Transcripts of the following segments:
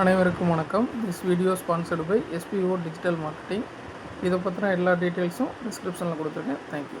அனைவருக்கும் வணக்கம். This video sponsored by SPO digital marketing இதை பற்றின எல்லா டீட்டெயில்ஸும் டிஸ்கிரிப்ஷனில் கொடுத்துருக்கேன். தேங்க்யூ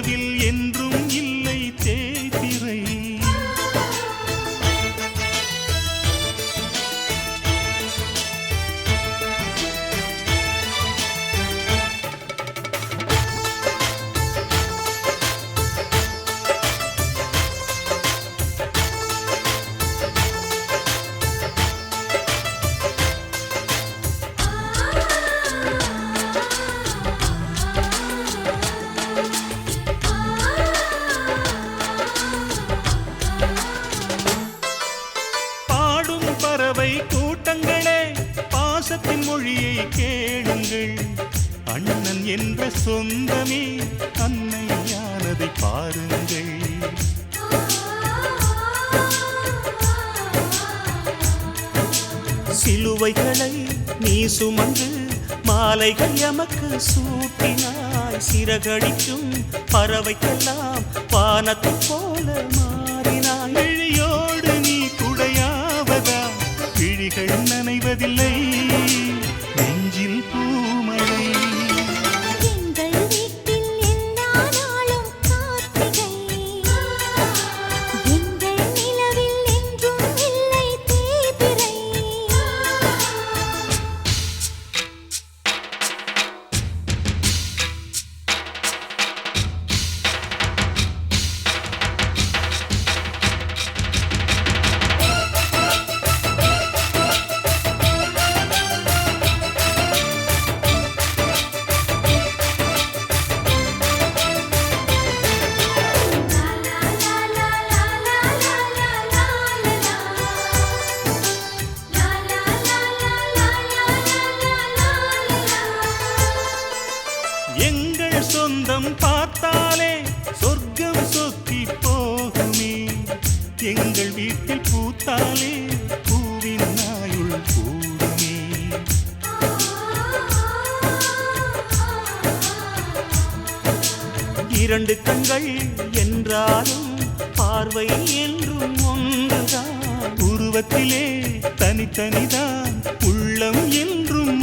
நிலவில் என்றும் இல்லை. பறவை கூட்டங்களே பாசத்தின் மொழியை கேளுங்கள். அண்ணன் என்ற சொந்தமே அன்னையானதை பாருங்கள். சிலுவைகளை நீ சுமந்து மாலைகள் எமக்கு சூட்டினாய். சிறகடிக்கும் பறவைக்கெல்லாம் வானத்தை போல நனைவதில்லை சொந்தம் பார்த்தாலே சொர்க்கம் சொத்தி போகுமே. எங்கள் வீட்டில் பூத்தாலே பூவின் நாயுள் கூடுமே. இரண்டு கண்கள் என்றாலும் பார்வை என்றும் ஒன்றுதான். உருவத்திலே தனித்தனிதான் உள்ளம் என்றும்